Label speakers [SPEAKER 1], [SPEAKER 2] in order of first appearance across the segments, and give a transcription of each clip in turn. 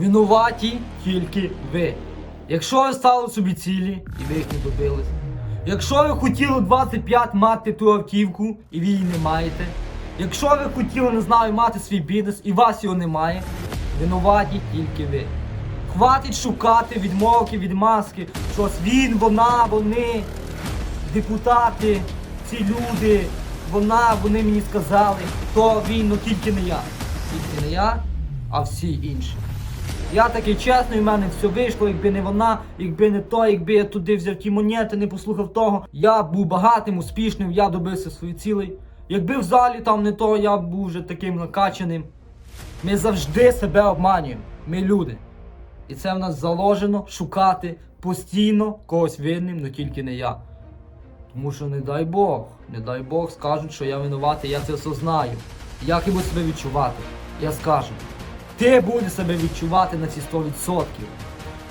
[SPEAKER 1] Винуваті тільки ви. Якщо ви стали собі цілі і ви їх не добились. Якщо ви хотіли 25 мати ту автівку і ви її не маєте. Якщо ви хотіли, не знаю, мати свій бізнес і вас його немає, винуваті тільки ви. Хватить шукати відмовки від маски, щось він, вона, вони, депутати, ці люди, вона, вони мені сказали, то він, ну тільки не я. Тільки не я, а всі інші. Я такий чесний, в мене все вийшло, якби не вона, якби не то, якби я туди взяв ті монети, не послухав того. Я був багатим, успішним, я добився своїх цілей. Якби в залі там не то, я був вже таким накачаним. Ми завжди себе обманюємо. Ми люди. І це в нас заложено шукати постійно когось винним, але тільки не я. Тому що не дай Бог, не дай Бог скажуть, що я винуватий, я це все знаю. Як я буду себе відчувати? Я скажу. Ти будеш себе відчувати на ці 100%.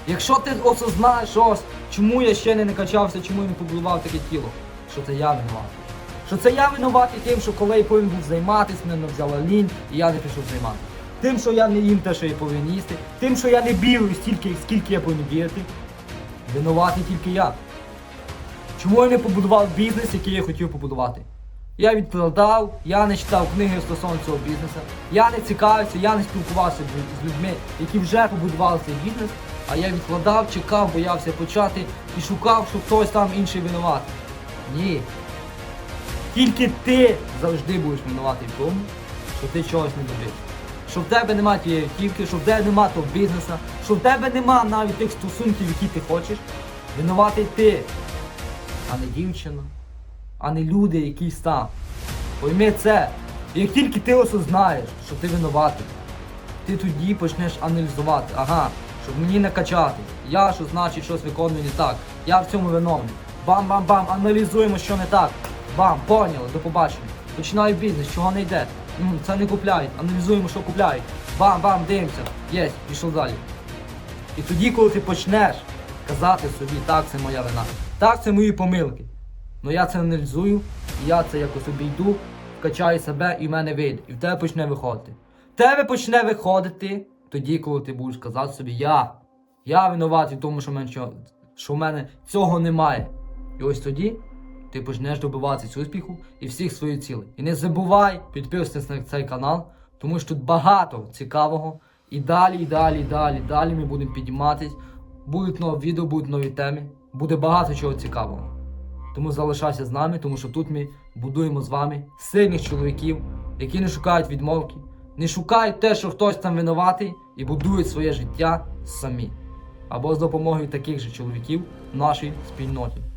[SPEAKER 1] Якщо ти осознаєш ось, чому я ще не накачався, чому я не побудував таке тіло, що це я винуватий. Що це я винуватий тим, що коли я повинен був займатися, мене взяла лінь, і я не пішов займатися. Тим, що я не їм те, що я повинен їсти, тим, що я не бігаю стільки, скільки я повинен бігати. Винуватий тільки я. Чому я не побудував бізнес, який я хотів побудувати? Я відкладав, я не читав книги стосовно цього бізнесу, я не цікавився, я не спілкувався з людьми, які вже побудували цей бізнес, а я відкладав, чекав, боявся почати і шукав, що хтось там інший винуватий. Ні. Тільки ти завжди будеш винуватий в тому, що ти чогось не добився. Що в тебе нема тієї автівки, що в тебе нема того бізнесу, що в тебе нема навіть тих стосунків, які ти хочеш. Винуватий ти, а не дівчина, а не люди, якісь там. Пойми це. Як тільки ти осознаєш, що ти винуватий, ти тоді почнеш аналізувати, ага, щоб мені не качати. Я що значить щось виконую не так. Я в цьому виновний. Бам-бам-бам, аналізуємо, що не так. Бам, поняли, до побачення. Починаю бізнес, чого не йде. Це не купляють, аналізуємо, що купляють. Бам-бам, дивимося. Єсть, пішов далі. І тоді, коли ти почнеш казати собі, так, це моя вина, так, це мої помилки. Ну я це аналізую, і я це якось обійду, вкачаю себе і в мене вийде. І в тебе почне виходити. В тебе почне виходити тоді, коли ти будеш казати собі, я. Я винуватий в тому, що в мене, що в мене цього немає. І ось тоді ти почнеш добиватися успіху і всіх своїх цілей. І не забувай підписуватися на цей канал, тому що тут багато цікавого. І далі, і далі, і далі, і далі ми будемо підійматись. Будуть нові відео, будуть нові теми. Буде багато чого цікавого. Тому залишайся з нами, тому що тут ми будуємо з вами сильних чоловіків, які не шукають відмовки, не шукають те, що хтось там винуватий, і будують своє життя самі. Або з допомогою таких же чоловіків в нашій спільноті.